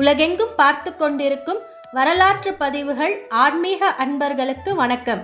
உலகெங்கும் பார்த்து கொண்டிருக்கும் வரலாற்று பதிவுகள் ஆன்மீக அன்பர்களுக்கு வணக்கம்.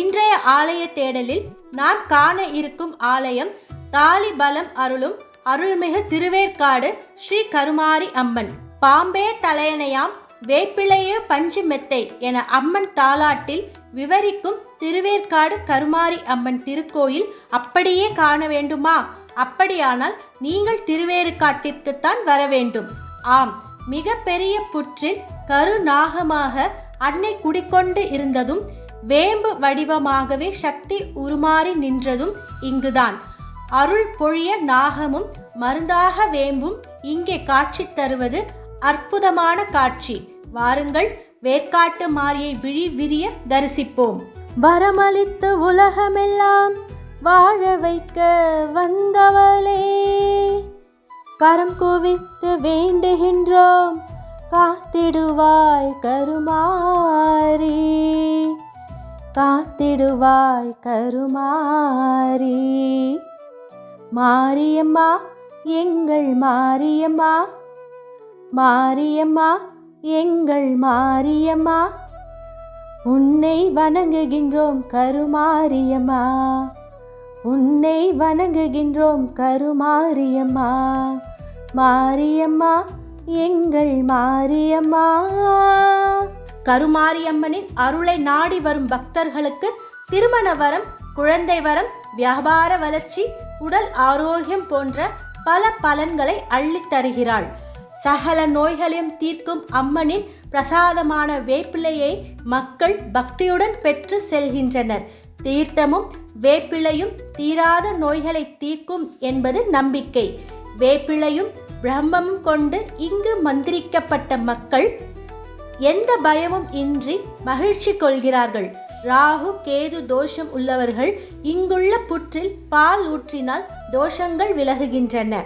இன்றைய ஆலய தேடலில் நான் காண இருக்கும் ஆலயம் தாலிபலம் அருளும் அருள்மிகு திருவேற்காடு ஸ்ரீ கருமாரி அம்மன். பாம்பே தலையணையாம் வேப்பிலையே பஞ்சு மெத்தை என அம்மன் தாலாட்டில் விவரிக்கும் திருவேற்காடு கருமாரி அம்மன் திருக்கோயில் அப்படியே காண வேண்டுமா? அப்படியானால் நீங்கள் திருவேற்காட்டிற்குத்தான் வர வேண்டும். ஆம் மிக பெரிய புற்றில் கருநாகமாக அன்னை குடிக்கொண்டு இருந்ததும் வேம்பு வடிவமாகவே சக்தி உருமாறி நின்றதும் இங்குதான். அருள் பொழிய நாகமும் மருந்தாக வேம்பும் இங்கே காட்சி தருவது அற்புதமான காட்சி. வாருங்கள் வேர்க்காட்டு மாரியை விழி விரிய தரிசிப்போம். வரமளித்து உலகமெல்லாம் வாழ வைக்க வந்தவளே. கரம் குவித்து வேண்டுகின்ற காத்திடுவாய் கருமாரி காத்திடுவாய் கருமாரி மாரியம்மா எங்கள் மாரியம்மா மாரியம்மா எங்கள் மாரியம்மா உன்னை வணங்குகின்றோம் கருமாரியம்மா உன்னை வணங்குகின்றோம் கருமாரியம்மா. மாரியம்மா எங்கள் மாரியம்மா. கருமாரியம்மனின் அருளை நாடி வரும் பக்தர்களுக்கு திருமண வரம் குழந்தை வரம் வியாபார வளர்ச்சி உடல் ஆரோக்கியம் போன்ற பல பலன்களை அள்ளித் தருகிறாள். சகல நோய்களையும் தீர்க்கும் அம்மனின் பிரசாதமான வேப்பிலையை மக்கள் பக்தியுடன் பெற்று செல்கின்றனர். தீர்த்தமும் வேப்பிலையும் தீராத நோய்களை தீர்க்கும் என்பது நம்பிக்கை. வேப்பிலையும் பிரம்மமும் கொண்டு இங்கு மந்திரிக்கப்பட்ட மக்கள் எந்த பயமும் இன்றி மகிழ்ச்சி கொள்கிறார்கள். ராகு கேது தோஷம் உள்ளவர்கள் இங்குள்ள புற்றில் பால் ஊற்றினால் தோஷங்கள் விலகுகின்றன.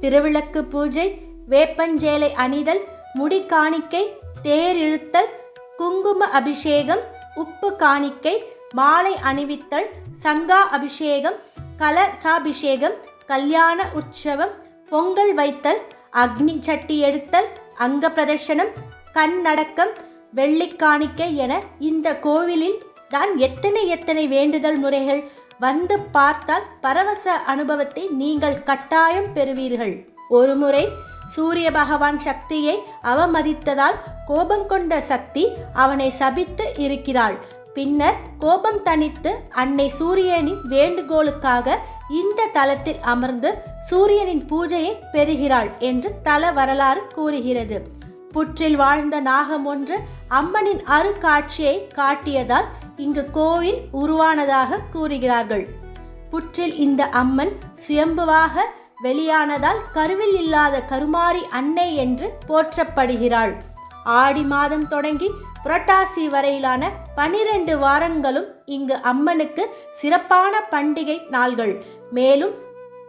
திருவிளக்கு பூஜை வேப்பஞ்சேலை அணிதல் முடி காணிக்கை தேர் இழுத்தல் குங்கும அபிஷேகம் உப்பு காணிக்கை மாலை அணிவித்தல் சங்கா அபிஷேகம் கலசாபிஷேகம் கல்யாண உற்சவம் பொங்கல் வைத்தல் அக்னி சட்டி எடுத்தல் அங்க பிரதர்ஷனம் கண்ணடக்கம் வெள்ளிக்காணிக்கை என இந்த கோவிலில் தான் எத்தனை எத்தனை வேண்டுதல் முறைகள் வந்து பார்த்தால் பரவச அனுபவத்தை நீங்கள் கட்டாயம் பெறுவீர்கள். ஒருமுறை சூரிய பகவான் சக்தியை அவமதித்ததால் கோபம் கொண்ட சக்தி அவனை சபித்து இருக்கிறாள். பின்னர் கோபம் தணித்து அன்னை சூரியனின் வேண்டுகோளுக்காக இந்த தலத்தில் அமர்ந்து சூரியனின் பூஜையை பெறுகிறாள் என்று தல வரலாறு கூறுகிறது. புற்றில் வாழ்ந்த நாகம் ஒன்று அம்மனின் அருக்காட்சியை காட்டியதால் இங்கு கோவில் உருவானதாக கூறுகிறார்கள். புற்றில் இந்த அம்மன் சுயம்புவாக வெளியானதால் கருவில் இல்லாத கருமாரி அன்னை என்று போற்றப்படுகிறாள். ஆடி மாதம் தொடங்கி புரட்டாசி வரையிலான பனிரெண்டு வாரங்களும் இங்கு அம்மனுக்கு சிறப்பான பண்டிகை நாள்கள். மேலும்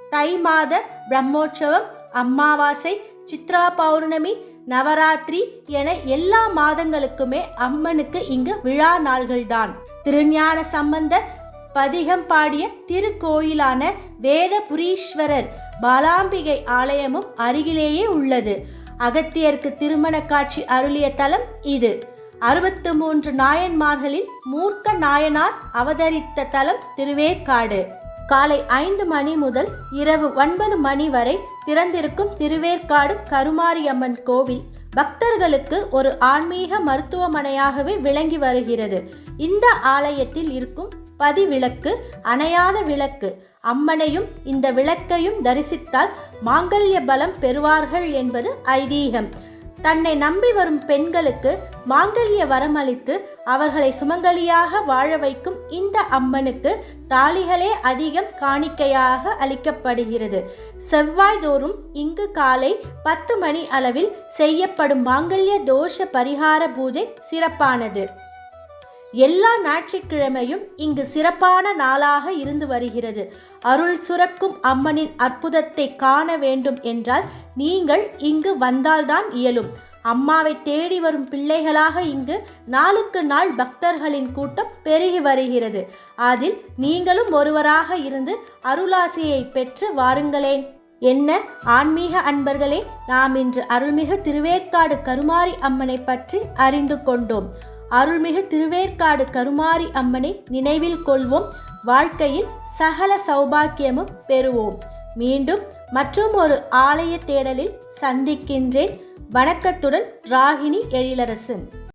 தை மாத பிரம்மோற்சவம் அமாவாசை சித்ரா பௌர்ணமி நவராத்திரி என எல்லா மாதங்களுக்குமே அம்மனுக்கு இங்கு விழா நாள்கள்தான். திருஞான சம்பந்தர் பதிகம் பாடிய திருக்கோயிலான வேதபுரீஸ்வரர் பாலாம்பிகை ஆலயமும் அருகிலேயே உள்ளது. அகத்தியருக்கு திருமண காட்சி அருளிய தலம் இது. அறுபத்து மூன்று நாயன்மார்களில் மூர்க்க நாயனார் அவதரித்த தலம் திருவேற்காடு. காலை ஐந்து மணி முதல் இரவு ஒன்பது மணி வரை திறந்திருக்கும் திருவேற்காடு கருமாரியம்மன் கோவில் பக்தர்களுக்கு ஒரு ஆன்மீக மருத்துவமனையாகவே விளங்கி வருகிறது. இந்த ஆலயத்தில் இருக்கும் பதிவிளக்கு அணையாத விளக்கு அம்மனையும் இந்த விளக்கையும் தரிசித்தால் மாங்கல்ய பலம் பெறுவார்கள் என்பது ஐதீகம். தன்னை நம்பி வரும் பெண்களுக்கு மாங்கல்ய வரமளித்து அவர்களை சுமங்கலியாக வாழ வைக்கும் இந்த அம்மனுக்கு தாலிகளே அதிகம் காணிக்கையாக அளிக்கப்படுகிறது. செவ்வாய்தோறும் இங்கு காலை பத்து மணி அளவில் செய்யப்படும் மாங்கல்ய தோஷ பரிகார பூஜை சிறப்பானது. எல்லா ஞாயிற்றுக்கிழமையும் இங்கு சிறப்பான நாளாக இருந்து வருகிறது. அருள் சுரக்கும் அம்மனின் அற்புதத்தை காண வேண்டும் என்றால் நீங்கள் இங்கு வந்தால்தான் இயலும். அம்மாவை தேடி வரும் பிள்ளைகளாக இங்கு நாளுக்கு நாள் பக்தர்களின் கூட்டம் பெருகி வருகிறது. அதில் நீங்களும் ஒருவராக இருந்து அருளாசியை பெற்று வாருங்களேன். என்ன ஆன்மீக அன்பர்களே நாம் இன்று அருள்மிகு திருவேற்காடு கருமாரி அம்மனை பற்றி அறிந்து கொண்டோம். அருள்மிகு திருவேற்காடு கருமாரி அம்மனை நினைவில் கொள்வோம். வாழ்க்கையில் சகல சௌபாக்கியமும் பெறுவோம். மீண்டும் மற்றும் ஒரு ஆலய தேடலில் சந்திக்கின்றேன். வணக்கத்துடன் ராகினி எழிலரசன்.